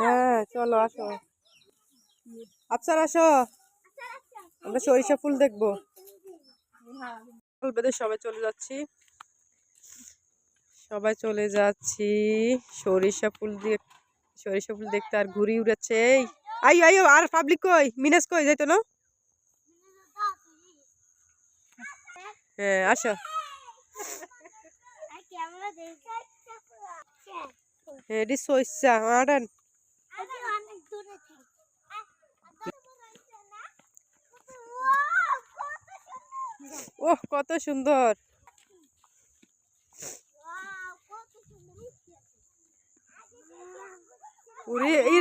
হ্যাঁ চলো, আসো। আফসার, আসো। আমরা সরিষা ফুল দেখব। সবাই চলে যাচ্ছি। সবাই চলে যাচ্ছি। সরিষা ফুল দিয়ে সরিষা ফুল দেখতে আর ঘুরি এই। আই আইও আর পাবলিক কই? মিনাস কই? যাইতো না? হ্যাঁ আসো। হ্যাঁ এটি সইসা আড়ান। ওহ, কত সুন্দর।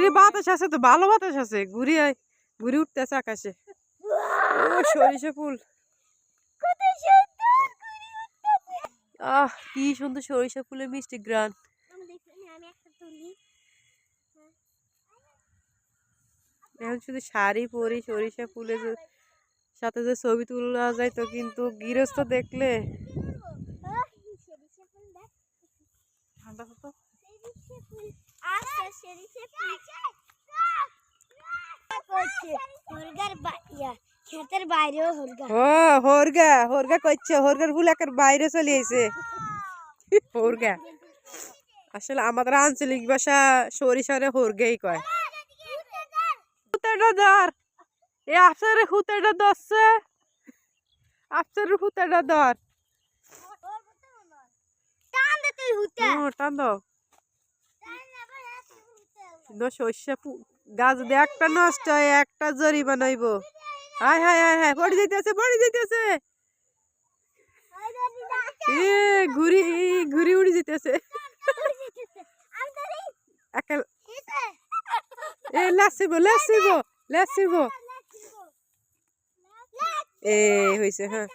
বাতাস আছে তো, ভালো বাতাস আছে। ঘুরি ঘুরি উঠতেছে আকাশে। সরিষা ফুল। আহ, কি সুন্দর সরিষা ফুলের মিষ্টি গ্রান। এখন শুধু শাড়ি পরি, সরিষা ফুলের যে- সাথে যে ছবি তোলা যায় তো কিন্তু গৃহস্থ দেখলে ঠান্ডা হতো ক্ষেতের বাইরেও হলগা ও হরগা হরগা করছে হরগার ফুল একের বাইরে চলে হরগা। আসলে আমাদের আঞ্চলিক ভাষা সরিষারে হরগেই কয়। ধর। এ আফসারে হুতেটা ধরছে। আফসারের হুতেটা ধর। টান গাছ একটা নষ্ট হয়, একটা জরিমানা হইব। হায় হায় হায় হায় পড়ে যাইতেছে পড়ে যাইতেছে। এ, ঘুরি ঘুরি উড়ি যেতেছে এ, লাসিব লাসিব লাসিব। এ হইছে হ্যাঁ